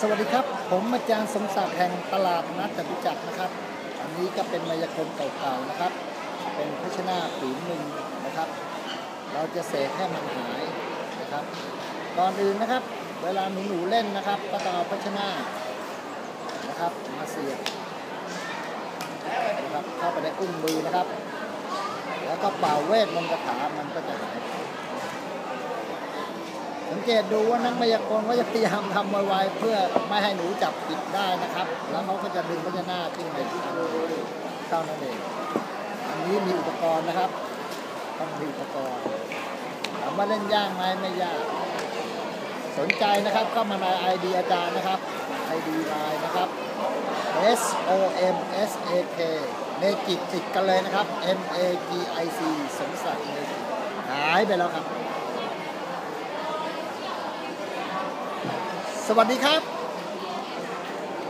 สวัสดีครับ ผมอาจารย์สมศักดิ์แห่งตลาดนัดจตุจักรนะครับ อันนี้ก็เป็นมายากลเก่าๆนะครับ เป็นพัชนาผืนหนึ่งนะครับ เราจะเสกให้มันหายนะครับ ก่อนอื่นนะครับ เวลาหนูๆเล่นนะครับ ก็ต้องเอาพัชนานะครับ มาเสียบนะครับเข้าไปในอุ้งมือนะครับ แล้วก็เป่าเวทมนต์คาถามันก็จะหาย สังเกตดูว่านักมายากลก็จะพยายามทำไวๆเพื่อไม่ให้หนูจับผิดได้นะครับ แล้วเขาก็จะดึงพญานาคขึ้นไปเท่านั้นเองอันนี้มีอุปกรณ์นะครับต้องมีอุปกรณ์ถามว่าเล่นยากไหมไม่ยาก สนใจนะครับก็มาในไอดีอาจารย์นะครับไอดีไลน์นะครับ S O M S A K เมจิกติดกันเลยนะครับ M A G I C สมศักดิ์เมจิกหายไปแล้วครับ สวัสดีครับ